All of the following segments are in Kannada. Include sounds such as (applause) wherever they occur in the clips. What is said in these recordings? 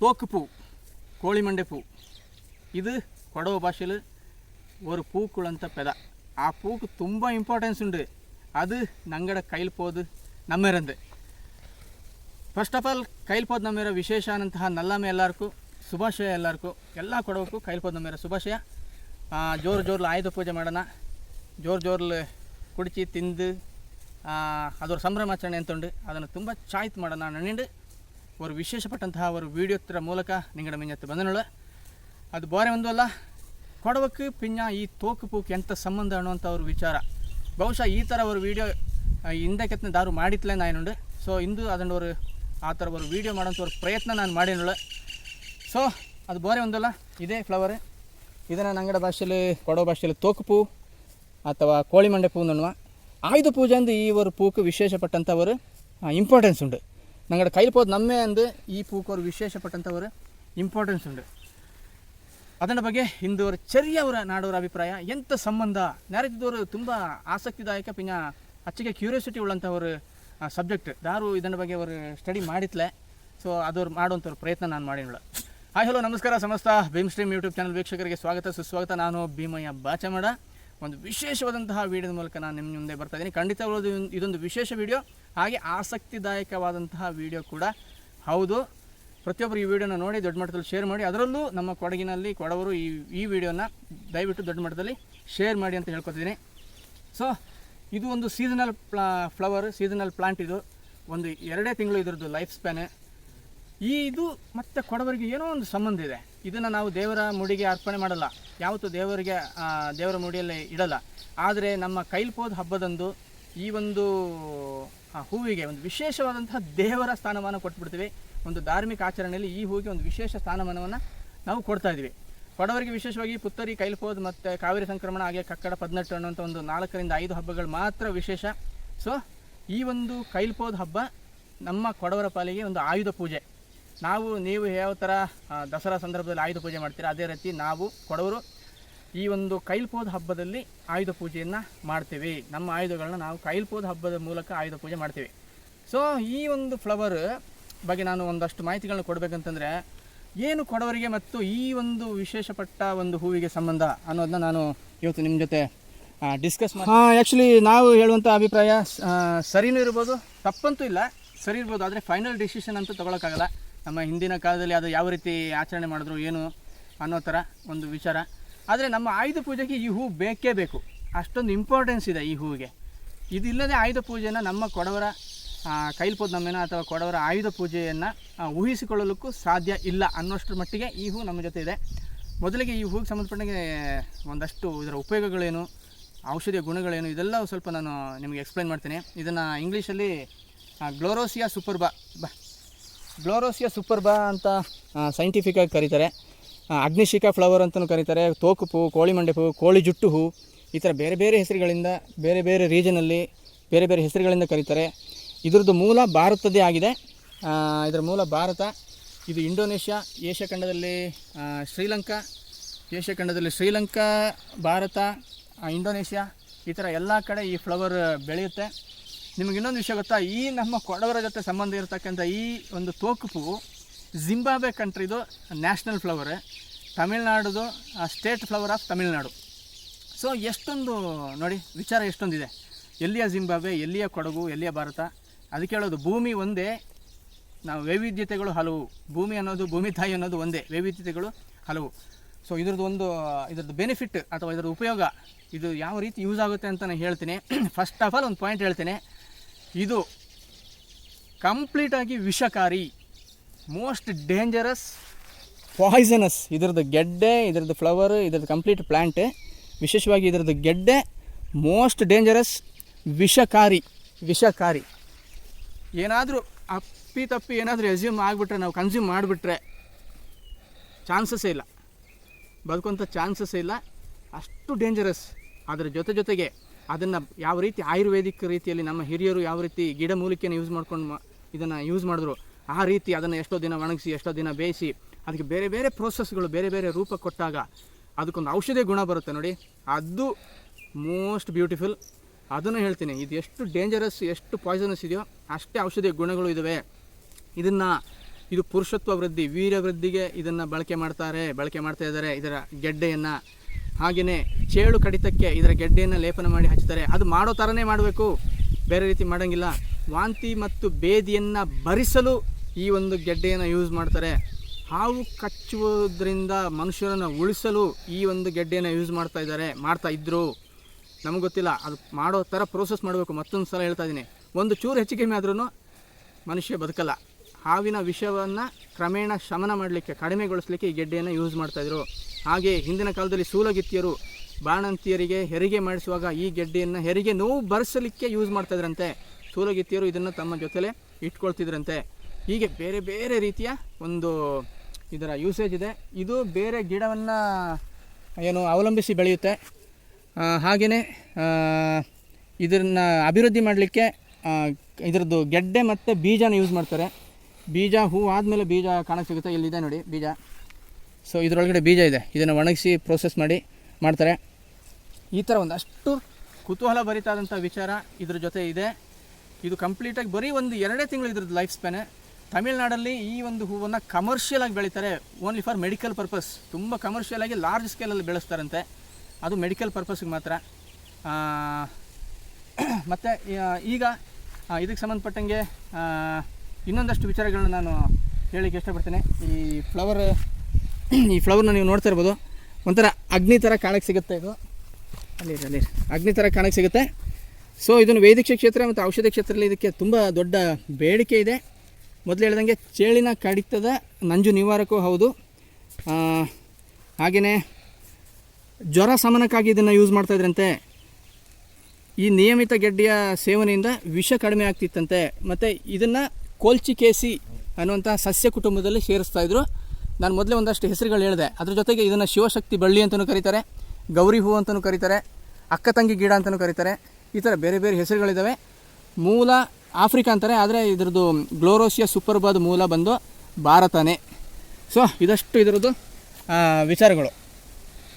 ತೋಕು ಪೂ ಕೋಳಿ ಮಂಡೆ ಪೂ ಇದು ಕೊಡವ ಭಾಷೆಯಲ್ಲಿ ಒಂದು ಪೂಕುಳಂತ ಪೆದ ಆ ಪೂಕು ತುಂಬ ಇಂಪಾರ್ಟೆನ್ಸ್ ಉಂಡು ಅದು ನಂಗಡ ಕೈಲಿ ಪೋದು ನಮ್ಮೇರಂದು ಫಸ್ಟ್ ಆಫ್ ಆಲ್ ಕೈಲಿ ಪೋದು ನಮ್ಮೇರ ವಿಶೇಷ ಅನ್ನಂತಹ ನಲ್ಲಮ್ಮೆ ಎಲ್ಲರಿಗೂ ಶುಭಾಶಯ ಎಲ್ಲರಿಗೂ ಎಲ್ಲ ಕೊಡೋಕ್ಕೂ ಕೈಲಿ ಪೋದು ನಮ್ಮೇರ ಶುಭಾಶಯ ಜೋರು ಜೋರ್ಲ ಆಯುಧ ಪೂಜೆ ಮಾಡೋಣ ಜೋರು ಜೋರ್ಲು ಕುಡಿಚಿ ತಿಂದು ಅದರ ಸಂಭ್ರಮಾಚರಣೆ ಅಂತುಂಡು ಅದನ್ನು ತುಂಬ ಚಾಯ್ತು ಮಾಡೋಣ ನನ್ನಿಂಡು ಅವರು ವಿಶೇಷಪಟ್ಟಂತಹ ವೀಡಿಯೋ ತರ ಮೂಲಕ ನಿಂಗಡ ಮಿಂಜತ್ತು ಬಂದನಳು. ಅದು ಬೋರೆ ಒಂದು ಅಲ್ಲ, ಕೊಡವಕ್ಕೆ ಪಿಂಜ ಈ ತೋಕು ಪೂಕು ಎಂಥ ಸಂಬಂಧ ಅನ್ನುವಂಥ ಅವ್ರ ವಿಚಾರ. ಬಹುಶಃ ಈ ಥರ ವಿಡಿಯೋ ವೀಡಿಯೋ ಕೆತ್ತನೆ ದಾರು ಮಾಡಿತ್ತಲೇ ಏನು ಸೊ ಇಂದು ಅದನ್ನು ಅವರು ಆ ಥರ ಅವರು ವೀಡಿಯೋ ಮಾಡೋಂಥ ಅವ್ರ ಪ್ರಯತ್ನ ನಾನು ಮಾಡಿನಳು. ಸೊ ಅದು ಬೋರೆ ಒಂದಲ್ಲ ಇದೇ ಫ್ಲವರ್ ಇದನ್ನು ನಂಗಡ ಭಾಷೆಯಲ್ಲಿ, ಕೊಡವ ಭಾಷೆಯಲ್ಲಿ ತೋಕು ಪೂ ಅಥವಾ ಕೋಳಿ ಮಂಡೆ ಪೂ ನನ್ನುವ ಆಯುಧ ಪೂಜೆ ಅಂದು ಈ ಪೂಕು ವಿಶೇಷಪಟ್ಟಂಥವರು ಇಂಪಾರ್ಟೆನ್ಸ್ ಉಂಟು. ನಂಗಡೆ ಕೈಲಿ പോകുന്നത് ನಮ್ಮೆ ಅಂದು ಈ ಪೂಕೋರು ವಿಶೇಷಪಟ್ಟಂಥವ್ರ ಇಂಪಾರ್ಟೆನ್ಸ್ ಉಂಡು ಅದನ್ನ ಬಗ್ಗೆ ಇಂದವರು ಚರಿಯವರ ನಾಡೋರ ಅಭಿಪ್ರಾಯ, ಎಂಥ ಸಂಬಂಧ? ನ್ಯಾರತಿದವರು ತುಂಬ ಆಸಕ್ತಿದಾಯಕ ಪಿನ ಅಚ್ಚಿಗೆ ಕ್ಯೂರಿಯಾಸಿಟಿ ಉಳ್ಳಂಥವ್ರು ಸಬ್ಜೆಕ್ಟ್ ದಾರು ಇದನ್ನ ಬಗ್ಗೆ ಅವರು ಸ್ಟಡಿ ಮಾಡಿತ್ಲೆ ಸೊ ಅದವ್ರು ಮಾಡುವಂಥವ್ರ ಪ್ರಯತ್ನ ನಾನು ಮಾಡಿನಲ್ಲ ಹಾಯ್ ಹಲೋ ನಮಸ್ಕಾರ ಸಮಸ್ತ. ಭೀಮ್ ಸ್ಟ್ರೀಮ್ ಯೂಟ್ಯೂಬ್ ಚಾನಲ್ ವೀಕ್ಷಕರಿಗೆ ಸ್ವಾಗತ. ಸುಸ್ವಾಗತ. ನಾನು ಭೀಮಯ್ಯ ಬಾಚಮಡ. ಒಂದು ವಿಶೇಷವಾದಂತಹ ವಿಡಿಯೋದ ಮೂಲಕ ನಾನು ನಿಮ್ಮ ಮುಂದೆ ಬರ್ತಾ ಇದ್ದೀನಿ. ಖಂಡಿತ ಇದೊಂದು ವಿಶೇಷ ವಿಡಿಯೋ ಹಾಗೆ ಆಸಕ್ತಿದಾಯಕವಾದಂತಹ ವಿಡಿಯೋ ಕೂಡ. ಹೌದು ಪ್ರತಿಯೊಬ್ಬರು ಈ ವಿಡಿಯೋನ ನೋಡಿ ದೊಡ್ಡ ಮಟ್ಟದಲ್ಲಿ ಶೇರ್ ಮಾಡಿ, ಅದರಲ್ಲೂ ನಮ್ಮ ಕೊಡಗಿನಲ್ಲಿ ಕೊಡವರು ಈ ಈ ವಿಡಿಯೋನ ದಯವಿಟ್ಟು ದೊಡ್ಡ ಮಟ್ಟದಲ್ಲಿ ಶೇರ್ ಮಾಡಿ ಅಂತ ಹೇಳ್ಕೊತಿದ್ದೀನಿ. ಸೊ ಇದು ಒಂದು ಸೀಸನಲ್ ಫ್ಲವರ್ ಸೀಸನಲ್ ಪ್ಲಾಂಟ್ ಇದು. ಒಂದು ಎರಡೇ ತಿಂಗಳು ಇದರದ್ದು ಲೈಫ್ ಸ್ಪ್ಯಾನ್ ಈ ಇದು ಮತ್ತು ಕೊಡವರಿಗೆ ಏನೋ ಒಂದು ಸಂಬಂಧ ಇದೆ. ಇದನ್ನು ನಾವು ದೇವರ ಮುಡಿಗೆ ಅರ್ಪಣೆ ಮಾಡಲ್ಲ. ಯಾವತ್ತೂ ದೇವರಿಗೆ ದೇವರ ಮುಡಿಯಲ್ಲಿ ಇಡಲ್ಲ. ಆದರೆ ನಮ್ಮ ಕೈಲ್ಪೋದ ಹಬ್ಬದಂದು ಈ ಒಂದು ಆ, ಹೂವಿಗೆ ಒಂದು ವಿಶೇಷವಾದಂತಹ ದೇವರ ಸ್ಥಾನಮಾನ ಕೊಟ್ಬಿಡ್ತೀವಿ. ಒಂದು ಧಾರ್ಮಿಕ ಆಚರಣೆಯಲ್ಲಿ ಈ ಹೂವಿಗೆ ಒಂದು ವಿಶೇಷ ಸ್ಥಾನಮಾನವನ್ನು ನಾವು ಕೊಡ್ತಾ ಇದ್ದೀವಿ. ಕೊಡವರಿಗೆ ವಿಶೇಷವಾಗಿ ಪುತ್ತರಿ ಕೈಲ್ಪೋದು ಮತ್ತು ಕಾವೇರಿ ಸಂಕ್ರಮಣ ಹಾಗೆ ಕಕ್ಕಡ ಪದ್ನೆಟ್ಟು ಅನ್ನುವಂಥ ಒಂದು ನಾಲ್ಕರಿಂದ ಐದು ಹಬ್ಬಗಳು ಮಾತ್ರ ವಿಶೇಷ. ಸೊ ಈ ಒಂದು ಕೈಲ್ಪೋದ ಹಬ್ಬ ನಮ್ಮ ಕೊಡವರ ಪಾಲಿಗೆ ಒಂದು ಆಯುಧ ಪೂಜೆ. ನಾವು ನೀವು ಯಾವ ಥರ ದಸರಾ ಸಂದರ್ಭದಲ್ಲಿ ಆಯುಧ ಪೂಜೆ ಮಾಡ್ತೀರಾ ಅದೇ ರೀತಿ ನಾವು ಕೊಡವರು ಈ ಒಂದು ಕೈಲ್ಪೋದ ಹಬ್ಬದಲ್ಲಿ ಆಯುಧ ಪೂಜೆಯನ್ನು ಮಾಡ್ತೀವಿ. ನಮ್ಮ ಆಯುಧಗಳನ್ನ ನಾವು ಕೈಲ್ಪೋದ ಹಬ್ಬದ ಮೂಲಕ ಆಯುಧ ಪೂಜೆ ಮಾಡ್ತೀವಿ. ಸೊ ಈ ಒಂದು ಫ್ಲವರ್ ಬಗ್ಗೆ ನಾನು ಒಂದಷ್ಟು ಮಾಹಿತಿಗಳನ್ನ ಕೊಡಬೇಕಂತಂದರೆ, ಏನು ಕೊಡವರಿಗೆ ಮತ್ತು ಈ ಒಂದು ವಿಶೇಷಪಟ್ಟ ಒಂದು ಹೂವಿಗೆ ಸಂಬಂಧ ಅನ್ನೋದನ್ನ ನಾನು ಇವತ್ತು ನಿಮ್ಮ ಜೊತೆ ಡಿಸ್ಕಸ್ ಮಾಡಿ ಹಾಂ ಆ್ಯಕ್ಚುಲಿ ನಾವು ಹೇಳುವಂಥ ಅಭಿಪ್ರಾಯ ಸರಿನೂ ಇರ್ಬೋದು, ತಪ್ಪಂತೂ ಇಲ್ಲ. ಸರಿ ಇರ್ಬೋದು, ಆದರೆ ಫೈನಲ್ ಡಿಸಿಷನ್ ಅಂತೂ ತೊಗೊಳಕ್ಕಾಗಲ್ಲ. ನಮ್ಮ ಹಿಂದಿನ ಕಾಲದಲ್ಲಿ ಅದು ಯಾವ ರೀತಿ ಆಚರಣೆ ಮಾಡಿದ್ರು, ಏನು ಅನ್ನೋ ಥರ ಒಂದು ವಿಚಾರ. ಆದರೆ ನಮ್ಮ ಆಯುಧ ಪೂಜೆಗೆ ಈ ಹೂ ಬೇಕೇ ಬೇಕು. ಅಷ್ಟೊಂದು ಇಂಪಾರ್ಟೆನ್ಸ್ ಇದೆ ಈ ಹೂವಿಗೆ ಇದಿಲ್ಲದೆ ಆಯುಧ ಪೂಜೆಯನ್ನು ನಮ್ಮ ಕೊಡವರ ಆ, ಕೈಲ್ಪೋದ್ ನಮ್ಮೆನ ಅಥವಾ ಕೊಡವರ ಆಯುಧ ಪೂಜೆಯನ್ನು ಊಹಿಸಿಕೊಳ್ಳಲಿಕ್ಕೂ ಸಾಧ್ಯ ಇಲ್ಲ ಅನ್ನೋಷ್ಟರ ಮಟ್ಟಿಗೆ ಈ ಹೂ ನಮ್ಮ ಜೊತೆ ಇದೆ. ಮೊದಲಿಗೆ ಈ ಹೂಗೆ ಸಂಬಂಧಪಟ್ಟಂಗೆ ಒಂದಷ್ಟು ಇದರ ಉಪಯೋಗಗಳೇನು ಔಷಧಿಯ ಗುಣಗಳೇನು ಇದೆಲ್ಲ ಸ್ವಲ್ಪ ನಾನು ನಿಮಗೆ ಎಕ್ಸ್ಪ್ಲೈನ್ ಮಾಡ್ತೀನಿ. ಇದನ್ನು ಇಂಗ್ಲೀಷಲ್ಲಿ ಗ್ಲೋರೋಸಿಯಾ ಸೂಪರ್ಬಾ ಬಾ ಗ್ಲೋರೋಸಿಯಾ ಸೂಪರ್ಬಾ ಅಂತ ಸೈಂಟಿಫಿಕ್ಕಾಗಿ ಕರೀತಾರೆ. ಅಗ್ನಿಶಿಖಾ ಫ್ಲವರ್ ಅಂತಲೂ ಕರೀತಾರೆ, ತೋಕು ಕೋಳಿ ಮಂಡೆ ಹೂ ಕೋಳಿ ಜುಟ್ಟು ಹೂ, ಈ ಥರ ಬೇರೆ ಬೇರೆ ಹೆಸರುಗಳಿಂದ, ಬೇರೆ ಬೇರೆ ರೀಜನಲ್ಲಿ ಬೇರೆ ಬೇರೆ ಹೆಸರುಗಳಿಂದ ಕರೀತಾರೆ. ಇದರದ್ದು ಮೂಲ ಭಾರತದೇ ಆಗಿದೆ. ಇದರ ಮೂಲ ಭಾರತ, ಇದು ಇಂಡೋನೇಷ್ಯಾ, ಏಷ್ಯಾ ಖಂಡದಲ್ಲಿ ಶ್ರೀಲಂಕಾ, ಏಷ್ಯಾ ಖಂಡದಲ್ಲಿ ಶ್ರೀಲಂಕಾ, ಭಾರತ ಇಂಡೋನೇಷ್ಯಾ, ಈ ಥರ ಎಲ್ಲ ಕಡೆ ಈ ಫ್ಲವರ್ ಬೆಳೆಯುತ್ತೆ. ನಿಮಗೆ ಇನ್ನೊಂದು ವಿಷಯ ಗೊತ್ತಾ? ಈ ನಮ್ಮ ಕೊಡವರ ಜೊತೆ ಸಂಬಂಧ ಇರತಕ್ಕಂಥ ಈ ಒಂದು ತೋಕುಪು ಜಿಂಬಾಬ್ವೆ ಕಂಟ್ರಿದು national flower ತಮಿಳ್ನಾಡುದು state flower of Tamil Nadu so ಎಷ್ಟೊಂದು ನೋಡಿ, ವಿಚಾರ ಎಷ್ಟೊಂದಿದೆ. ಎಲ್ಲಿಯ ಜಿಂಬಾಬ್ವೆ ಎಲ್ಲಿಯ ಕೊಡಗು, ಎಲ್ಲಿಯ ಭಾರತ? ಅದಕ್ಕೆ ಹೇಳೋದು, ಭೂಮಿ ಒಂದೇ, ನಾವು ವೈವಿಧ್ಯತೆಗಳು ಹಲವು. ಭೂಮಿ ಅನ್ನೋದು, ಭೂಮಿ ತಾಯಿ ಅನ್ನೋದು ಒಂದೇ. ವೈವಿಧ್ಯತೆಗಳು ಹಲವು. ಸೊ ಇದ್ರದ್ದು ಒಂದು, ಇದ್ರದ್ದು ಬೆನಿಫಿಟ್ ಅಥವಾ ಇದರ ಉಪಯೋಗ, ಇದು ಯಾವ ರೀತಿ ಯೂಸ್ ಆಗುತ್ತೆ ಅಂತ ನಾನು ಹೇಳ್ತೀನಿ. ಫಸ್ಟ್ ಆಫ್ ಆಲ್ ಒಂದು ಪಾಯಿಂಟ್ ಹೇಳ್ತೀನಿ. ಇದು ಕಂಪ್ಲೀಟಾಗಿ ವಿಷಕಾರಿ. ಮೋಸ್ಟ್ ಡೇಂಜರಸ್ ಪಾಯ್ಸನಸ್ ಇದರದ್ದು ಗೆಡ್ಡೆ, ಇದ್ರದ್ದು ಫ್ಲವರ್ ಇದ್ರದ್ದು ಕಂಪ್ಲೀಟ್ ಪ್ಲ್ಯಾಂಟ್ ವಿಶೇಷವಾಗಿ ಇದರದ್ದು ಗೆಡ್ಡೆ ಮೋಸ್ಟ್ ಡೇಂಜರಸ್ ವಿಷಕಾರಿ. ವಿಷಕಾರಿ. ಏನಾದರೂ ಅಪ್ಪಿ ತಪ್ಪಿ ಏನಾದರೂ ಎಸ್ಯೂಮ್ ಆಗಿಬಿಟ್ರೆ, ನಾವು ಕನ್ಸ್ಯೂಮ್ ಮಾಡಿಬಿಟ್ರೆ ಚಾನ್ಸಸ್ಸೇ ಇಲ್ಲ. ಬದುಕುವಂಥ ಚಾನ್ಸಸ್ಸೇ ಇಲ್ಲ. ಅಷ್ಟು ಡೇಂಜರಸ್ ಅದರ ಜೊತೆ ಜೊತೆಗೆ ಅದನ್ನು ಯಾವ ರೀತಿ ಆಯುರ್ವೇದಿಕ್ ರೀತಿಯಲ್ಲಿ ನಮ್ಮ ಹಿರಿಯರು ಯಾವ ರೀತಿ ಗಿಡಮೂಲಿಕೆಯನ್ನು ಯೂಸ್ ಮಾಡ್ಕೊಂಡು ಇದನ್ನು ಯೂಸ್ ಮಾಡಿದ್ರು ಆ ರೀತಿ ಅದನ್ನು ಎಷ್ಟೋ ದಿನ ಒಣಗಿಸಿ, ಎಷ್ಟೋ ದಿನ ಬೇಯಿಸಿ, ಅದಕ್ಕೆ ಬೇರೆ ಬೇರೆ ಪ್ರೋಸೆಸ್ಗಳು ಬೇರೆ ಬೇರೆ ರೂಪ ಕೊಟ್ಟಾಗ ಅದಕ್ಕೊಂದು ಔಷಧಿ ಗುಣ ಬರುತ್ತೆ ನೋಡಿ. ಅದು ಮೋಸ್ಟ್ ಬ್ಯೂಟಿಫುಲ್ ಅದನ್ನು ಹೇಳ್ತೀನಿ, ಇದು ಎಷ್ಟು ಡೇಂಜರಸ್ ಎಷ್ಟು ಪಾಯ್ಸನಸ್ ಇದೆಯೋ ಅಷ್ಟೇ ಔಷಧಿ ಗುಣಗಳು ಇದ್ದಾವೆ ಇದನ್ನು ಇದು ಪುರುಷತ್ವ ವೃದ್ಧಿ, ವೀರ ವೃದ್ಧಿಗೆ ಇದನ್ನು ಬಳಕೆ ಮಾಡ್ತಾರೆ, ಬಳಕೆ ಮಾಡ್ತಾ ಇದ್ದಾರೆ ಇದರ ಗೆಡ್ಡೆಯನ್ನು. ಹಾಗೆಯೇ ಚೇಳು ಕಡಿತಕ್ಕೆ ಇದರ ಗೆಡ್ಡೆಯನ್ನು ಲೇಪನ ಮಾಡಿ ಹಚ್ತಾರೆ. ಅದು ಮಾಡೋ ಥರನೇ ಮಾಡಬೇಕು, ಬೇರೆ ರೀತಿ ಮಾಡೋಂಗಿಲ್ಲ. ವಾಂತಿ ಮತ್ತು ಬೇದಿಯನ್ನು ಭರಿಸಲು ಈ ಒಂದು ಗೆಡ್ಡೆಯನ್ನು ಯೂಸ್ ಮಾಡ್ತಾರೆ. ಹಾವು ಕಚ್ಚುವುದರಿಂದ ಮನುಷ್ಯರನ್ನು ಉಳಿಸಲು ಈ ಒಂದು ಗೆಡ್ಡೆಯನ್ನು ಯೂಸ್ ಮಾಡ್ತಾ ಇದ್ದಾರೆ, ಮಾಡ್ತಾ ಇದ್ದರು ನಮಗೆ ಗೊತ್ತಿಲ್ಲ, ಅದು ಮಾಡೋ ಥರ ಪ್ರೋಸೆಸ್ ಮಾಡಬೇಕು, ಮತ್ತೊಂದು ಸಲ ಹೇಳ್ತಾ ಇದ್ದೀನಿ. ಒಂದು ಚೂರು ಹೆಚ್ಚು ಕಮ್ಮಿ ಆದ್ರೂ ಮನುಷ್ಯ ಬದುಕಲ್ಲ. ಹಾವಿನ ವಿಷವನ್ನು ಕ್ರಮೇಣ ಶಮನ ಮಾಡಲಿಕ್ಕೆ, ಕಡಿಮೆಗೊಳಿಸಲಿಕ್ಕೆ ಈ ಗೆಡ್ಡೆಯನ್ನು ಯೂಸ್ ಮಾಡ್ತಾಯಿದ್ರು ಹಾಗೆ ಹಿಂದಿನ ಕಾಲದಲ್ಲಿ ಸೂಲಗಿತ್ತಿಯರು ಬಾಣಂತಿಯರಿಗೆ ಹೆರಿಗೆ ಮಾಡಿಸುವಾಗ ಈ ಗೆಡ್ಡೆಯನ್ನು ಹೆರಿಗೆ ನೋವು ಬರೆಸಲಿಕ್ಕೆ ಯೂಸ್ ಮಾಡ್ತಾಯಿದ್ರಂತೆ ಸೂಲಗಿತ್ತಿಯರು ಇದನ್ನು ತಮ್ಮ ಜೊತೆಲೇ ಇಟ್ಕೊಳ್ತಿದ್ರಂತೆ. ಹೀಗೆ ಬೇರೆ ಬೇರೆ ರೀತಿಯ ಒಂದು ಇದರ ಯೂಸೇಜ್ ಇದೆ. ಇದು ಬೇರೆ ಗಿಡವನ್ನು, ಏನು ಅವಲಂಬಿಸಿ ಬೆಳೆಯುತ್ತೆ. ಹಾಗೆಯೇ ಇದನ್ನು ಅಭಿವೃದ್ಧಿ ಮಾಡಲಿಕ್ಕೆ ಇದರದ್ದು ಗೆಡ್ಡೆ ಮತ್ತು ಬೀಜನ ಯೂಸ್ ಮಾಡ್ತಾರೆ. ಬೀಜ, ಹೂ ಆದಮೇಲೆ ಬೀಜ ಕಾಣಕ್ಕೆ ಸಿಗುತ್ತೆ. ಇಲ್ಲಿದೆ ನೋಡಿ ಬೀಜ. ಸೊ ಇದರೊಳಗಡೆ ಬೀಜ ಇದೆ. ಇದನ್ನು ಒಣಗಿಸಿ ಪ್ರೋಸೆಸ್ ಮಾಡಿ ಮಾಡ್ತಾರೆ. ಈ ಥರ ಒಂದಷ್ಟು ಕುತೂಹಲ ಭರಿತಾದಂಥ ವಿಚಾರ ಇದ್ರ ಜೊತೆ ಇದೆ. ಇದು ಕಂಪ್ಲೀಟಾಗಿ ಬರೀ ಒಂದು ಎರಡೇ ತಿಂಗಳು ಇದ್ರದ್ದು ಲೈಫ್ ಸ್ಪ್ಯಾನೆ ತಮಿಳ್ನಾಡಲ್ಲಿ ಈ ಒಂದು ಹೂವನ್ನು ಕಮರ್ಷಿಯಲ್ ಆಗಿ ಬೆಳೀತಾರೆ ಓನ್ಲಿ ಫಾರ್ ಮೆಡಿಕಲ್ ಪರ್ಪಸ್ ತುಂಬ ಕಮರ್ಷಿಯಲ್ ಆಗಿ ಲಾರ್ಜ್ ಸ್ಕೇಲಲ್ಲಿ ಬೆಳೆಸ್ತಾರಂತೆ. ಅದು ಮೆಡಿಕಲ್ ಪರ್ಪಸ್ಗೆ ಮಾತ್ರ. (clears throat) ಮತ್ತು ಈಗ ಇದಕ್ಕೆ ಸಂಬಂಧಪಟ್ಟಂಗೆ ಇನ್ನೊಂದಷ್ಟು ವಿಚಾರಗಳನ್ನ ನಾನು ಹೇಳಲಿಕ್ಕೆ ಇಷ್ಟಪಡ್ತೇನೆ. ಈ ಫ್ಲವರ್ ಈ ಫ್ಲವರ್ನ ನೀವು ನೋಡ್ತಾ ಇರ್ಬೋದು. ಒಂಥರ ಅಗ್ನಿ ಥರ ಕಾಣಕ್ಕೆ ಸಿಗುತ್ತೆ ಇದು. ಅಲ್ಲಿ ಅಲ್ಲಿ ಅಗ್ನಿ ಥರ ಕಾಣಕ್ಕೆ ಸಿಗುತ್ತೆ. ಸೊ ಇದನ್ನು ವೈದ್ಯಕೀಯ ಕ್ಷೇತ್ರ ಮತ್ತು ಔಷಧಿ ಕ್ಷೇತ್ರದಲ್ಲಿ ಇದಕ್ಕೆ ತುಂಬ ದೊಡ್ಡ ಬೇಡಿಕೆ ಇದೆ. ಮೊದಲು ಹೇಳ್ದಂಗೆ ಚೇಳಿನ ಕಡಿತದ ನಂಜು ನಿವಾರಕವೂ ಹೌದು. ಹಾಗೆಯೇ ಜ್ವರ ಸಮನಕ್ಕಾಗಿ ಇದನ್ನು ಯೂಸ್ ಮಾಡ್ತಾಯಿದ್ರಂತೆ ಈ ನಿಯಮಿತ ಗೆಡ್ಡೆಯ ಸೇವನೆಯಿಂದ ವಿಷ ಕಡಿಮೆ ಆಗ್ತಿತ್ತಂತೆ. ಮತ್ತು ಇದನ್ನು ಕೋಲ್ಚಿಕೇಸಿ ಅನ್ನುವಂಥ ಸಸ್ಯ ಕುಟುಂಬದಲ್ಲಿ ಸೇರಿಸ್ತಾ ಇದ್ರು. ನಾನು ಮೊದಲೇ ಒಂದಷ್ಟು ಹೆಸರುಗಳು ಹೇಳಿದೆ. ಅದ್ರ ಜೊತೆಗೆ ಇದನ್ನು ಶಿವಶಕ್ತಿ ಬಳ್ಳಿ ಅಂತಲೂ ಕರೀತಾರೆ, ಗೌರಿ ಹೂ ಅಂತಲೂ ಕರೀತಾರೆ, ಅಕ್ಕ ತಂಗಿ ಗಿಡ ಅಂತಲೂ ಕರೀತಾರೆ. ಈ ಥರ ಬೇರೆ ಬೇರೆ ಹೆಸರುಗಳಿದ್ದಾವೆ ಮೂಲ ಆಫ್ರಿಕಾ ಅಂತಾರೆ, ಆದರೆ ಇದ್ರದ್ದು ಗ್ಲೋರೋಸಿಯಾ ಸೂಪರ್ಬಾದ್ ಮೂಲ ಬಂದು ಭಾರತನೇ. ಸೊ ಇದಷ್ಟು ಇದರದ್ದು ವಿಚಾರಗಳು.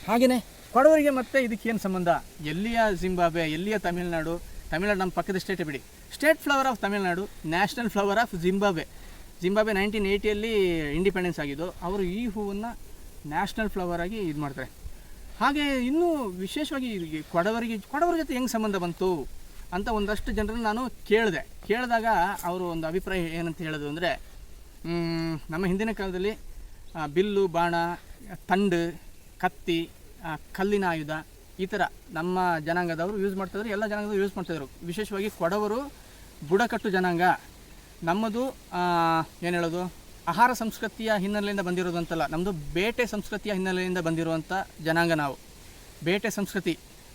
ಹಾಗೆಯೇ ಕೊಡವರಿಗೆ ಮತ್ತೆ ಇದಕ್ಕೇನು ಸಂಬಂಧ? ಎಲ್ಲಿಯ ಜಿಂಬಾಬ್ವೆ, ಎಲ್ಲಿಯ ತಮಿಳುನಾಡು? ತಮಿಳ್ನಾಡು ನಮ್ಮ ಪಕ್ಕದ ಸ್ಟೇಟೇ ಬಿಡಿ. State flower of Tamil Nadu national flower of Zimbabwe Zimbabwe nineteen ಏಯ್ಟಿಯಲ್ಲಿ independence ಆಗಿದ್ದು, ಅವರು ಈ ಹೂವನ್ನು ನ್ಯಾಷನಲ್ ಫ್ಲವರ್ ಆಗಿ ಇದು ಮಾಡ್ತಾರೆ ಹಾಗೆ ಇನ್ನೂ ವಿಶೇಷವಾಗಿ ಕೊಡವರಿಗೆ, ಕೊಡವರ ಜೊತೆ ಹೆಂಗೆ ಸಂಬಂಧ ಬಂತು? ಅಂತ ಒಂದಷ್ಟು ಜನರನ್ನು ನಾನು ಕೇಳಿದೆ. ಕೇಳಿದಾಗ ಅವರು ಒಂದು ಅಭಿಪ್ರಾಯ ಏನಂತ ಹೇಳೋದು ಅಂದರೆ ನಮ್ಮ ಹಿಂದಿನ ಕಾಲದಲ್ಲಿ ಬಿಲ್ಲು, ಬಾಣ, ತಂಡು, ಕತ್ತಿ ಕಲ್ಲಿನ ಆಯುಧ ಈ ಥರ ನಮ್ಮ ಜನಾಂಗದವರು ಯೂಸ್ ಮಾಡ್ತಾಯಿದ್ರು ಎಲ್ಲ ಜನಾಂಗದವರು ಯೂಸ್ ಮಾಡ್ತಾಯಿದ್ರು ವಿಶೇಷವಾಗಿ ಕೊಡವರು ಬುಡಕಟ್ಟು ಜನಾಂಗ. ನಮ್ಮದು ಏನು ಹೇಳೋದು? ಆಹಾರ ಸಂಸ್ಕೃತಿಯ ಹಿನ್ನೆಲೆಯಿಂದ ಬಂದಿರೋದು ಅಂತಲ್ಲ ನಮ್ಮದು ಬೇಟೆ ಸಂಸ್ಕೃತಿಯ ಹಿನ್ನೆಲೆಯಿಂದ ಬಂದಿರುವಂಥ ಜನಾಂಗ ನಾವು. ಬೇಟೆ ಸಂಸ್ಕೃತಿ.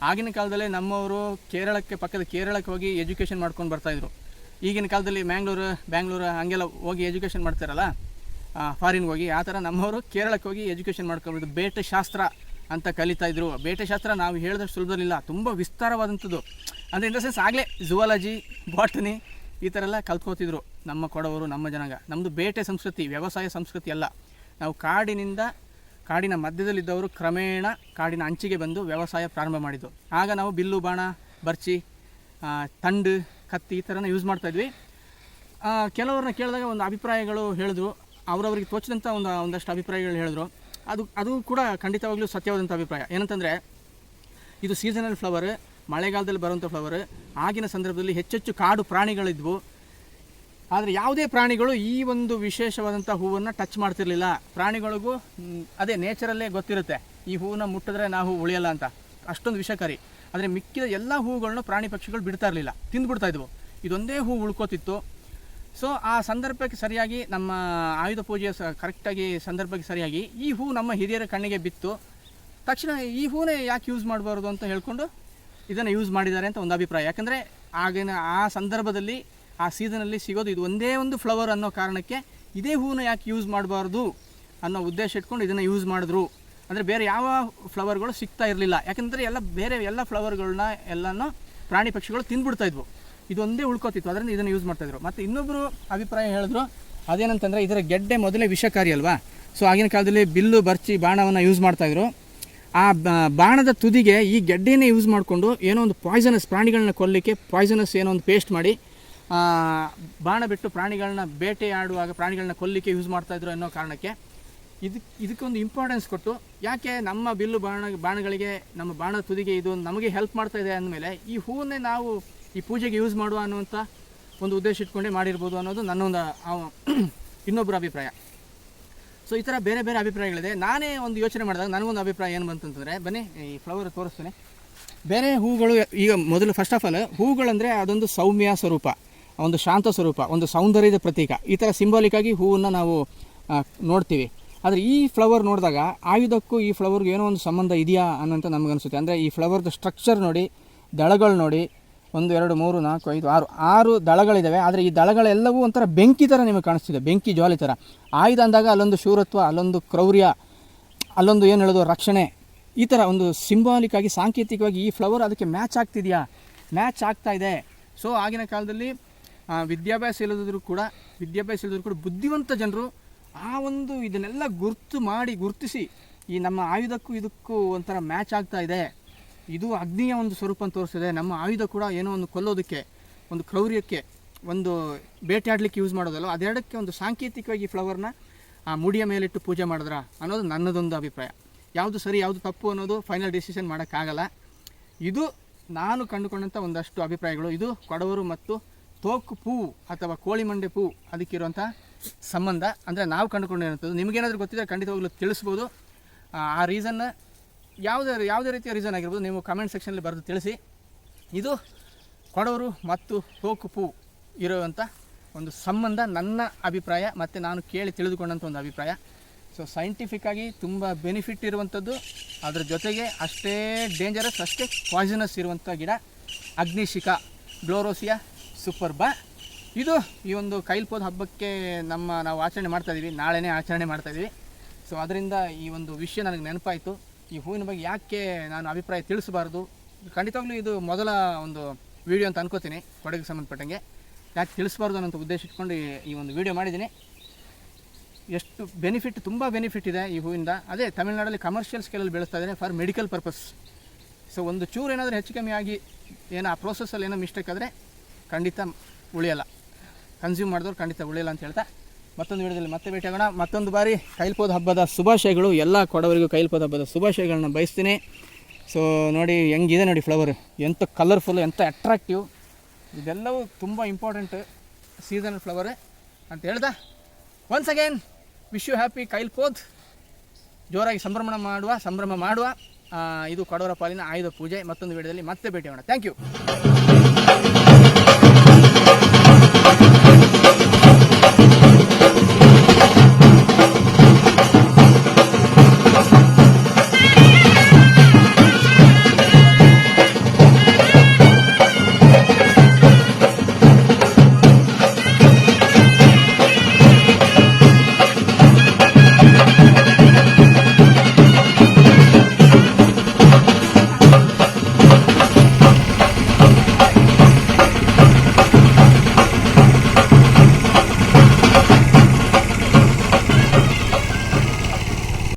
ಆಗಿನ ಕಾಲದಲ್ಲೇ ನಮ್ಮವರು ಕೇರಳಕ್ಕೆ, ಪಕ್ಕದ ಕೇರಳಕ್ಕೆ ಹೋಗಿ ಎಜುಕೇಷನ್ ಮಾಡ್ಕೊಂಡು ಬರ್ತಾಯಿದ್ರು ಈಗಿನ ಕಾಲದಲ್ಲಿ ಮ್ಯಾಂಗ್ಳೂರು ಬ್ಯಾಂಗ್ಳೂರು ಹಂಗೆಲ್ಲ ಹೋಗಿ ಎಜುಕೇಷನ್ ಮಾಡ್ತಾರಲ್ಲ ಫಾರಿನ್ಗೆ ಹೋಗಿ, ಆ ಥರ ನಮ್ಮವರು ಕೇರಳಕ್ಕೆ ಹೋಗಿ ಎಜುಕೇಷನ್ ಬೇಟೆ ಶಾಸ್ತ್ರ ಅಂತ ಕಲಿತಾ ಇದ್ರು. ಬೇಟೆ ಶಾಸ್ತ್ರ ನಾವು ಹೇಳಿದಷ್ಟು ಸುಲಭದಲ್ಲಿಲ್ಲ, ತುಂಬ ವಿಸ್ತಾರವಾದಂಥದ್ದು. ಅಂದರೆ ಇನ್ ದ ಸೆನ್ಸ್ ಆಗಲೇ ಜುವಾಲಜಿ ಬಾಟನಿ ಈ ಥರ ಎಲ್ಲ ಕಲ್ತ್ಕೋತಿದ್ರು ನಮ್ಮ ಕೊಡವರು ನಮ್ಮ ಜನಾಂಗ. ನಮ್ಮದು ಬೇಟೆ ಸಂಸ್ಕೃತಿ, ವ್ಯವಸಾಯ ಸಂಸ್ಕೃತಿ ಅಲ್ಲ. ನಾವು ಕಾಡಿನಿಂದ ಕಾಡಿನ ಮಧ್ಯದಲ್ಲಿದ್ದವರು ಕ್ರಮೇಣ ಕಾಡಿನ ಅಂಚಿಗೆ ಬಂದು ವ್ಯವಸಾಯ ಪ್ರಾರಂಭ ಮಾಡಿದ್ದು ಆಗ ನಾವು ಬಿಲ್ಲು, ಬಾಣ, ಬರ್ಚಿ ತಂಡು, ಕತ್ತಿ ಈ ಥರನ ಯೂಸ್ ಮಾಡ್ತಾಯಿದ್ವಿ ಕೆಲವ್ರನ್ನ ಕೇಳಿದಾಗ ಒಂದು ಅಭಿಪ್ರಾಯಗಳು ಹೇಳಿದ್ರು. ಅವರವರಿಗೆ ತೋಚಿದಂಥ ಒಂದು, ಒಂದಷ್ಟು ಅಭಿಪ್ರಾಯಗಳು ಹೇಳಿದ್ರು. ಅದು ಅದು ಕೂಡ ಖಂಡಿತವಾಗ್ಲೂ ಸತ್ಯವಾದಂಥ ಅಭಿಪ್ರಾಯ. ಏನಂತಂದರೆ, ಇದು ಸೀಸನಲ್ ಫ್ಲವರ್ ಮಳೆಗಾಲದಲ್ಲಿ ಬರುವಂಥ ಫ್ಲವರ್ ಆಗಿನ ಸಂದರ್ಭದಲ್ಲಿ ಹೆಚ್ಚೆಚ್ಚು ಕಾಡು ಪ್ರಾಣಿಗಳಿದ್ವು. ಆದರೆ ಯಾವುದೇ ಪ್ರಾಣಿಗಳು ಈ ಒಂದು ವಿಶೇಷವಾದಂಥ ಹೂವನ್ನು ಟಚ್ ಮಾಡ್ತಿರ್ಲಿಲ್ಲ. ಪ್ರಾಣಿಗಳಿಗೂ ಅದೇ ನೇಚರಲ್ಲೇ ಗೊತ್ತಿರುತ್ತೆ. ಈ ಹೂವನ್ನ ಮುಟ್ಟಿದ್ರೆ ನಾವು ಉಳಿಯಲ್ಲ ಅಂತ. ಅಷ್ಟೊಂದು ವಿಷಕಾರಿ. ಆದರೆ ಮಿಕ್ಕಿದ ಎಲ್ಲ ಹೂವುಗಳನ್ನ ಪ್ರಾಣಿ ಪಕ್ಷಿಗಳು ಬಿಡ್ತಾ ಇರಲಿಲ್ಲ. ತಿಂದುಬಿಡ್ತಾ ಇದ್ವು. ಇದೊಂದೇ ಹೂ ಉಳ್ಕೋತಿತ್ತು. ಸೊ ಆ ಸಂದರ್ಭಕ್ಕೆ ಸರಿಯಾಗಿ ನಮ್ಮ ಆಯುಧ ಪೂಜೆಯ ಸ ಕರೆಕ್ಟಾಗಿ ಸಂದರ್ಭಕ್ಕೆ ಸರಿಯಾಗಿ ಈ ಹೂ ನಮ್ಮ ಹಿರಿಯರ ಕಣ್ಣಿಗೆ ಬಿತ್ತು. ತಕ್ಷಣ ಈ ಹೂನೇ ಯಾಕೆ ಯೂಸ್ ಮಾಡಬಾರ್ದು ಅಂತ ಹೇಳ್ಕೊಂಡು ಇದನ್ನು ಯೂಸ್ ಮಾಡಿದ್ದಾರೆ ಅಂತ ಒಂದು ಅಭಿಪ್ರಾಯ. ಯಾಕಂದರೆ ಆಗಿನ ಆ ಸಂದರ್ಭದಲ್ಲಿ ಆ ಸೀಸನಲ್ಲಿ ಸಿಗೋದು. ಇದು ಒಂದೇ ಒಂದು ಫ್ಲವರ್ ಅನ್ನೋ ಕಾರಣಕ್ಕೆ ಇದೇ ಹೂವನ್ನ ಯಾಕೆ ಯೂಸ್ ಮಾಡಬಾರ್ದು ಅನ್ನೋ ಉದ್ದೇಶ ಇಟ್ಕೊಂಡು ಇದನ್ನು ಯೂಸ್ ಮಾಡಿದ್ರು. ಅಂದರೆ ಬೇರೆ ಯಾವ ಫ್ಲವರ್ಗಳು ಸಿಗ್ತಾ ಇರಲಿಲ್ಲ. ಯಾಕಂದರೆ ಎಲ್ಲ ಬೇರೆ ಎಲ್ಲ ಫ್ಲವರ್ಗಳನ್ನ ಎಲ್ಲನೂ ಪ್ರಾಣಿ ಪಕ್ಷಿಗಳು ತಿಂದುಬಿಡ್ತಾಯಿದ್ವು ಇದೊಂದೇ ಉಳ್ಕೋತಿತ್ತು. ಅದರಿಂದ ಇದನ್ನು ಯೂಸ್ ಮಾಡ್ತಾಯಿದ್ರು ಮತ್ತು ಇನ್ನೊಬ್ಬರು ಅಭಿಪ್ರಾಯ ಹೇಳಿದ್ರು, ಅದೇನಂತಂದರೆ ಇದರ ಗೆಡ್ಡೆ ಮೊದಲೇ ವಿಷಕಾರಿ ಅಲ್ವಾ? ಸೊ ಆಗಿನ ಕಾಲದಲ್ಲಿ ಬಿಲ್ಲು, ಬರ್ಚಿ, ಬಾಣವನ್ನು ಯೂಸ್ ಮಾಡ್ತಾಯಿದ್ರು ಆ ಬಾಣದ ತುದಿಗೆ ಈ ಗೆಡ್ಡೆನೇ ಯೂಸ್ ಮಾಡಿಕೊಂಡು ಏನೋ ಒಂದು ಪಾಯ್ಸನಸ್ ಪ್ರಾಣಿಗಳನ್ನ ಕೊಲ್ಲಲಿಕ್ಕೆ ಪಾಯ್ಸನಸ್ ಏನೋ ಒಂದು ಪೇಸ್ಟ್ ಮಾಡಿ ಬಾಣ ಬಿಟ್ಟು ಪ್ರಾಣಿಗಳನ್ನ ಬೇಟೆಯಾಡುವಾಗ ಪ್ರಾಣಿಗಳನ್ನ ಕೊಲ್ಲಿಕ್ಕೆ ಯೂಸ್ ಮಾಡ್ತಾಯಿದ್ರು ಅನ್ನೋ ಕಾರಣಕ್ಕೆ ಇದಕ್ಕೆ ಇದಕ್ಕೊಂದು ಇಂಪಾರ್ಟೆನ್ಸ್ ಕೊಟ್ಟು, ಯಾಕೆ ನಮ್ಮ ಬಿಲ್ಲು ಬಾಣ, ಬಾಣಗಳಿಗೆ, ನಮ್ಮ ಬಾಣದ ತುದಿಗೆ ಇದು ನಮಗೆ ಹೆಲ್ಪ್ ಮಾಡ್ತಾ ಇದೆ ಅಂದಮೇಲೆ ಈ ಹೂವನ್ನೇ ನಾವು ಈ ಪೂಜೆಗೆ ಯೂಸ್ ಮಾಡುವ ಅನ್ನುವಂಥ ಒಂದು ಉದ್ದೇಶ ಇಟ್ಕೊಂಡೇ ಮಾಡಿರ್ಬೋದು ಅನ್ನೋದು ನನ್ನ ಒಂದು ಆ- (clears throat) ಇನ್ನೊಬ್ಬರ ಅಭಿಪ್ರಾಯ. ಸೊ ಈ ಥರ ಬೇರೆ ಬೇರೆ ಅಭಿಪ್ರಾಯಗಳಿದೆ. ನಾನೇ ಒಂದು ಯೋಚನೆ ಮಾಡಿದಾಗ ನನಗೊಂದು ಅಭಿಪ್ರಾಯ ಏನು ಬಂತಂತಂದರೆ ಬನ್ನಿ, ಈ ಫ್ಲವರ್ ತೋರಿಸ್ತೀನಿ. ಬೇರೆ ಹೂಗಳು, ಈಗ ಮೊದಲು ಫಸ್ಟ್ ಆಫ್ ಆಲ್ ಹೂಗಳಂದರೆ ಅದೊಂದು ಸೌಮ್ಯ ಸ್ವರೂಪ. ಒಂದು ಶಾಂತ ಸ್ವರೂಪ, ಒಂದು ಸೌಂದರ್ಯದ ಪ್ರತೀಕ. ಈ ಥರ ಸಿಂಬಾಲಿಕ್ ಆಗಿ ಹೂವನ್ನು ನಾವು ನೋಡ್ತೀವಿ. ಆದರೆ ಈ ಫ್ಲವರ್ ನೋಡಿದಾಗ ಆಯುಧಕ್ಕೂ ಈ ಫ್ಲವರ್ಗೂ ಏನೋ ಒಂದು ಸಂಬಂಧ ಇದೆಯಾ ಅನ್ನೋಂಥ ನಮಗನ್ಸುತ್ತೆ. ಅಂದರೆ ಈ ಫ್ಲವರ್ದು ಸ್ಟ್ರಕ್ಚರ್ ನೋಡಿ, ದಳಗಳು ನೋಡಿ, ಒಂದು, ಎರಡು, ಮೂರು, ನಾಲ್ಕು, ಐದು, ಆರು ಆರು ದಳಗಳಿದ್ದಾವೆ ಆದರೆ ಈ ದಳಗಳೆಲ್ಲವೂ ಒಂಥರ ಬೆಂಕಿ ಥರ ನಿಮಗೆ ಕಾಣಿಸ್ತಿದೆ, ಬೆಂಕಿ ಜ್ವಾಲೆ ಥರ ಆಯುಧ ಅಂದಾಗ ಅಲ್ಲೊಂದು ಶೂರತ್ವ, ಅಲ್ಲೊಂದು ಕ್ರೌರ್ಯ, ಅಲ್ಲೊಂದು ಏನು ಹೇಳೋದು, ರಕ್ಷಣೆ. ಈ ಥರ ಒಂದು ಸಿಂಬಾಲಿಕ್ ಆಗಿ, ಸಾಂಕೇತಿಕವಾಗಿ ಈ ಫ್ಲವರ್ ಅದಕ್ಕೆ ಮ್ಯಾಚ್ ಆಗ್ತಿದೆಯಾ? ಮ್ಯಾಚ್ ಆಗ್ತಾ ಇದೆ. ಸೊ ಆಗಿನ ಕಾಲದಲ್ಲಿ ವಿದ್ಯಾಭ್ಯಾಸ ಇಲ್ಲದಿದ್ರು ಕೂಡ, ವಿದ್ಯಾಭ್ಯಾಸ ಇಲ್ಲದಿದ್ರು ಕೂಡ ಬುದ್ಧಿವಂತ ಜನರು ಆ ಒಂದು ಇದನ್ನೆಲ್ಲ ಗುರ್ತು ಮಾಡಿ, ಗುರುತಿಸಿ ಈ ನಮ್ಮ ಆಯುಧಕ್ಕೂ ಇದಕ್ಕೂ ಒಂಥರ ಮ್ಯಾಚ್ ಆಗ್ತಾ ಇದೆ. ಇದು ಅಗ್ನಿಯ ಒಂದು ಸ್ವರೂಪ ಅಂತ ತೋರಿಸ್ತಿದೆ. ನಮ್ಮ ಆಯುಧ ಕೂಡ ಏನೋ ಒಂದು ಕೊಲ್ಲೋದಕ್ಕೆ, ಒಂದು ಕ್ರೌರ್ಯಕ್ಕೆ, ಒಂದು ಬೇಟೆಯಾಡಲಿಕ್ಕೆ ಯೂಸ್ ಮಾಡೋದಲ್ಲ, ಅದೆರಡಕ್ಕೆ ಒಂದು ಸಾಂಕೇತಿಕವಾಗಿ ಫ್ಲವರ್ನ ಆ, ಮುಡಿಯ ಮೇಲಿಟ್ಟು ಪೂಜೆ ಮಾಡಿದ್ರ ಅನ್ನೋದು ನನ್ನದೊಂದು ಅಭಿಪ್ರಾಯ. ಯಾವುದು ಸರಿ, ಯಾವುದು ತಪ್ಪು ಅನ್ನೋದು ಫೈನಲ್ ಡಿಸಿಷನ್ ಮಾಡೋಕ್ಕಾಗಲ್ಲ. ಇದು ನಾನು ಕಂಡುಕೊಂಡಂಥ ಒಂದಷ್ಟು ಅಭಿಪ್ರಾಯಗಳು. ಇದು ಕೊಡವರು ಮತ್ತು ತೋಕು ಪೂ ಅಥವಾ ಕೋಳಿ ಮಂಡೆ ಪೂ ಅದಕ್ಕಿರುವಂಥ ಸಂಬಂಧ ಅಂದರೆ ನಾವು ಕಂಡುಕೊಂಡಿರೋಂಥದ್ದು ನಿಮಗೇನಾದರೂ ಗೊತ್ತಿದ್ದರೆ ಖಂಡಿತವಾಗ್ಲೂ ತಿಳಿಸ್ಬೋದು. ಆ, ರೀಸನ್ ಯಾವುದೇ ಯಾವುದೇ ರೀತಿಯ ರೀಸನ್ ಆಗಿರ್ಬೋದು ನೀವು ಕಮೆಂಟ್ ಸೆಕ್ಷನಲ್ಲಿ ಬರೆದು ತಿಳಿಸಿ. ಇದು ಕೊಡವರು ಮತ್ತು ತೋಕು ಪೂ ಇರುವಂಥ ಒಂದು ಸಂಬಂಧ ನನ್ನ ಅಭಿಪ್ರಾಯ ಮತ್ತು ನಾನು ಕೇಳಿ ತಿಳಿದುಕೊಂಡಂಥ ಒಂದು ಅಭಿಪ್ರಾಯ. ಸೊ ಸೈಂಟಿಫಿಕ್ಕಾಗಿ ತುಂಬ ಬೆನಿಫಿಟ್ ಇರುವಂಥದ್ದು ಅದರ ಜೊತೆಗೆ ಅಷ್ಟೇ ಡೇಂಜರಸ್ ಅಷ್ಟೇ ಪಾಯ್ಸನಸ್ ಇರುವಂಥ ಗಿಡ ಅಗ್ನಿಶಿಖ ಗ್ಲೋರೋಸಿಯಾ ಸೂಪರ್ಬಾ ಇದು ಈ ಒಂದು ಕೈಲ್ಪೋದ ಹಬ್ಬಕ್ಕೆ ನಮ್ಮ ನಾವು ಆಚರಣೆ ಮಾಡ್ತಾ ಇದೀವಿ. ನಾಳೆನೇ ಆಚರಣೆ ಮಾಡ್ತಾ ಇದೀವಿ. ಸೊ ಅದರಿಂದ ಈ ಒಂದು ವಿಷಯ ನನಗೆ ನೆನಪಾಯಿತು. ಈ ಹೂವಿನ ಬಗ್ಗೆ ಯಾಕೆ ನಾನು ಅಭಿಪ್ರಾಯ ತಿಳಿಸಬಾರ್ದು? ಖಂಡಿತವಾಗ್ಲೂ ಇದು ಮೊದಲ ಒಂದು ವಿಡಿಯೋ ಅಂತ ಅನ್ಕೋತೀನಿ, ಕೊಡಗಿಗೆ ಸಂಬಂಧಪಟ್ಟಂಗೆ. ಯಾಕೆ ತಿಳಿಸಬಾರ್ದು ಅನ್ನೋಂಥ ಉದ್ದೇಶ ಇಟ್ಕೊಂಡು ಈ- ಈ ಒಂದು ವಿಡಿಯೋ ಮಾಡಿದ್ದೀನಿ. ಎಷ್ಟು ಬೆನಿಫಿಟ್ ತುಂಬ ಬೆನಿಫಿಟ್ ಇದೆ ಈ ಹೂವಿಂದ. ಅದೇ ತಮಿಳ್ನಾಡಲ್ಲಿ ಕಮರ್ಷಿಯಲ್ ಸ್ಕೇಲಲ್ಲಿ ಬೆಳೆಸ್ತಾ ಇದ್ದಾರೆ ಫಾರ್ ಮೆಡಿಕಲ್ ಪರ್ಪಸ್ ಸೊ ಒಂದು ಚೂರು ಏನಾದರೂ ಹೆಚ್ಚು ಕಮ್ಮಿ ಆಗಿ ಏನೋ ಆ ಪ್ರೋಸೆಸ್ಸಲ್ಲಿ ಏನೋ ಮಿಸ್ಟೇಕ್ ಆದರೆ ಖಂಡಿತ ಉಳಿಯಲ್ಲ. ಕನ್ಸ್ಯೂಮ್ ಮಾಡಿದವ್ರು ಖಂಡಿತ ಉಳಿಯಲ್ಲ ಅಂತ ಹೇಳ್ತಾ ಮತ್ತೊಂದು ವಿಡಿಯೋದಲ್ಲಿ ಮತ್ತೆ ಭೇಟಿಯಾಗೋಣ ಮತ್ತೊಂದು ಬಾರಿ ಕೈಲ್ಪೋದ ಹಬ್ಬದ ಶುಭಾಶಯಗಳು. ಎಲ್ಲ ಕೊಡವರಿಗೂ ಕೈಲ್ಪೋದ ಹಬ್ಬದ ಶುಭಾಶಯಗಳನ್ನ ಬಯಸ್ತೀನಿ. ಸೊ ನೋಡಿ ಹೆಂಗಿದೆ ನೋಡಿ ಫ್ಲವರ್ ಎಂಥ ಕಲರ್ಫುಲ್ ಎಂಥ ಅಟ್ರಾಕ್ಟಿವ್ ಇದೆಲ್ಲವೂ ತುಂಬ ಇಂಪಾರ್ಟೆಂಟ್ ಸೀಸನಲ್ ಫ್ಲವರ್ ಅಂತ ಹೇಳ್ದ once again wish you happy ಕೈಲ್ಪೋದ್. ಜೋರಾಗಿ ಸಂಭ್ರಮಣ ಮಾಡುವ, ಸಂಭ್ರಮ ಮಾಡುವ ಇದು ಕೊಡವರ ಪಾಲಿನ ಆಯುಧ ಪೂಜೆ. ಮತ್ತೊಂದು ವಿಡಿಯೋದಲ್ಲಿ ಮತ್ತೆ ಭೇಟಿ ಮಾಡೋಣ ಥ್ಯಾಂಕ್ ಯು